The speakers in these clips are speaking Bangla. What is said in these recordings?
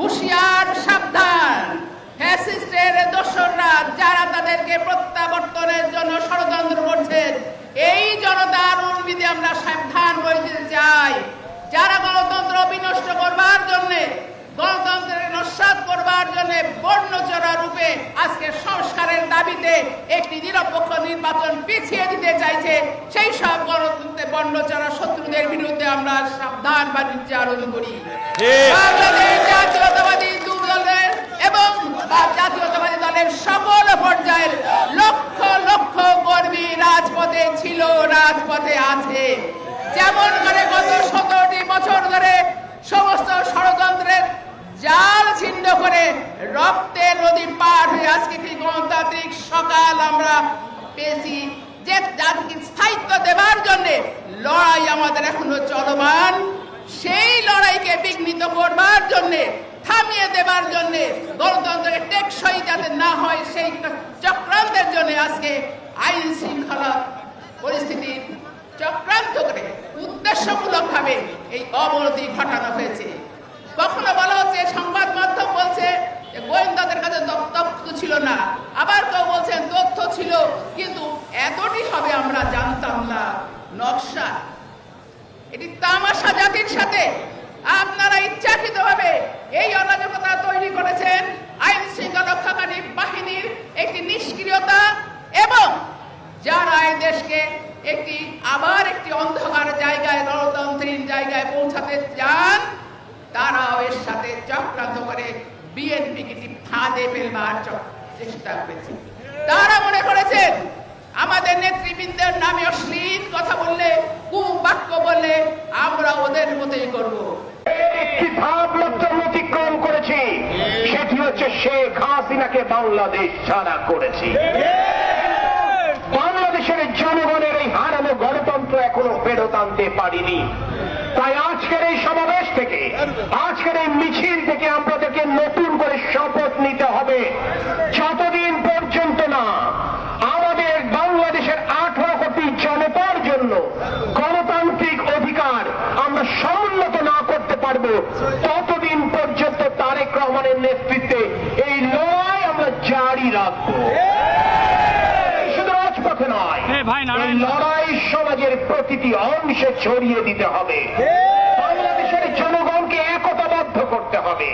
হুঁশিয়ার সাবধান। ফ্যাসিস্টের দোসররা যারা তাদেরকে প্রত্যাবর্তনের জন্য ষড়যন্ত্র করছেন, এই জনতার উর্মিতে আমরা সাবধান দিতে চাই। যারা গণতন্ত্র বিনষ্ট করবার জন্য গণতন্ত্রের নস্বাত করবার জন্য বর্ণচরা রূপে আজকে সংস্কারের দাবিতে একটি নিরপেক্ষ নির্বাচন পিছিয়ে দিতে চাইছে। সেই সব গণতন্ত্রের বর্ণচরা শত্রুদের বিরুদ্ধে আমরা সাবধান বাণিজ্য আরোপ করি। বাংলাদেশ জাতীয়তাবাদী দলের এবং জাতীয়তাবাদী দলের সকল পর্যায়ের লক্ষ লক্ষ কর্মী রাজপথে ছিল রাজপথে আছে। আজকে একটি গণতান্ত্রিক সকাল আমরা পেয়েছি? যে জাতিকে স্থায়িত্ব দেবার জন্য লড়াই আমাদের এখনও চলমান, সেই লড়াইকে বিঘ্নিত করবার জন্য, থামিয়ে দেবার জন্য গণতন্ত্রের টেকসই যাতে না হয় সেই চক্রান্তের জন্য আজকে আইন শৃঙ্খলা পরিস্থিতির চক্রান্ত করে উদ্দেশ্যমূলকভাবে এই অবনতি ঘটানো হয়েছে। নকশা। এটি তামাশা জাতির সাথে আপনারা ইচ্ছাকৃতভাবে এই অরাজকতা তৈরি করেছেন। আইন শৃঙ্খলা রক্ষাকারী বাহিনীর একটি নিষ্ক্রিয়তা এবং যারা এই দেশকে একটি আবার একটি অন্ধকার জায়গায় গণতন্ত্রীর জায়গায় পৌঁছাতে চান, তারাও এর সাথে চক্রান্ত করে বিএনপিকে ফাঁদে ফেলবার চেষ্টা করেছে। তারা মনে করেছেন আমাদের নেতৃবৃন্দের নামে অশ্লীল কথা বললে কুবাক্য বললে, আমরা ওদের মতোই করব। একটি ভাবমূর্ত অতিক্রম করেছি। সেটি হচ্ছে শেখ হাসিনাকে বাংলাদেশ ছাড়া করেছি। বাংলাদেশের জনগণের এই হারানো গণতন্ত্র এখনও ফেরত আনতে পারিনি। তাই আজকের এই সমাবেশ থেকে, আজকের এই মিছিল থেকে আপনাদেরকে নতুন করে শপথ নিতে হবে। যতদিন পর্যন্ত না আমাদের বাংলাদেশের আঠারো কোটি জনতার জন্য গণতান্ত্রিক অধিকার আমরা সমুন্নত না করতে পারব ততদিন পর্যন্ত তারেক রহমানের নেতৃত্বে এই লড়াই আমরা জারি রাখব। শুধু রাজপথে নয়। এই লড়াই সমাজের প্রতিটি অংশে ছড়িয়ে দিতে হবে। বাংলাদেশের জনগণকে একতাবদ্ধ করতে হবে।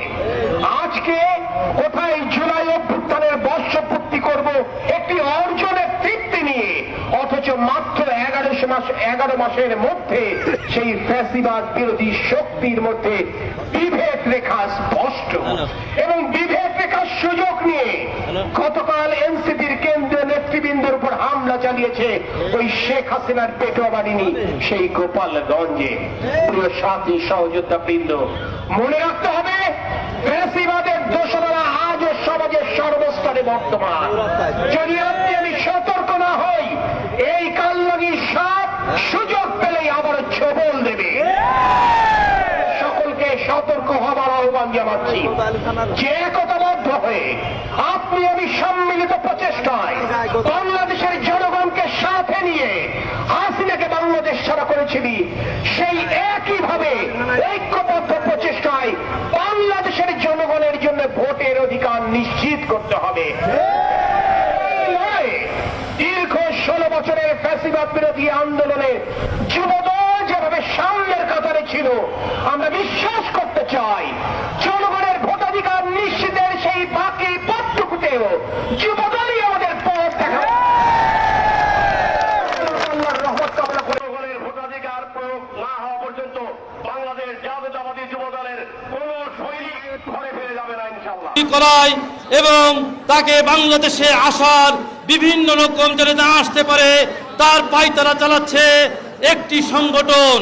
আজকে কোথায় জুলাই অভ্যুত্থানের বর্ষপূর্তি করব একটি অর্জনের তৃপ্তি নিয়ে অথচ মাত্র এগারোশো মাস এগারো মাসের মধ্যে সেই ফ্যাসিবাদ বিরোধী শক্তির মধ্যে বিভেদ রেখা স্পষ্ট। এবং বিভেদ রেখার সুযোগ নিয়ে গতকাল এনসিপির কেন্দ্রীয় নেতৃবৃন্দের উপর হামলা চালিয়েছে ওই শেখ হাসিনার পেটোয়া বাড়িনি সেই গোপালগঞ্জে। প্রিয় সাথী সহযোদ্ধা বৃন্দ মনে রাখতে হবে ফ্যাসিবাদের দোষরা আজও সমাজের সর্বস্তরে বর্তমান। যদি আপনি আমি সতর্ক না হই এই সুযোগ পেলেই আবার ছবল দেবে। সকলকে সতর্ক হবার আহ্বান জানাচ্ছি। যে একতাবদ্ধ হয়ে আপনি আমি সম্মিলিত প্রচেষ্টায় বাংলাদেশের জনগণকে সাথে নিয়ে হাসিনাকে বাংলাদেশ ছাড়া করেছিলি, সেই একইভাবে ঐক্যবদ্ধ প্রচেষ্টায় বাংলাদেশের জনগণের জন্য ভোটের অধিকার নিশ্চিত করতে হবে। বছরের ফ্যাসিবাদ বিরোধী আন্দোলনে যুবদল যেভাবে সামনের কাতারে ছিল, আমরা বিশ্বাস করতে চাই, জনগণের ভোটাধিকার নিশ্চিতের সেই বাকি পথটুকুতেও যুবদলই আমাদের পথ করায় এবং তাকে বাংলাদেশে আসার বিভিন্ন রকম যারা আসতে পারে তার পায়তারা চালাচ্ছে একটি সংগঠন।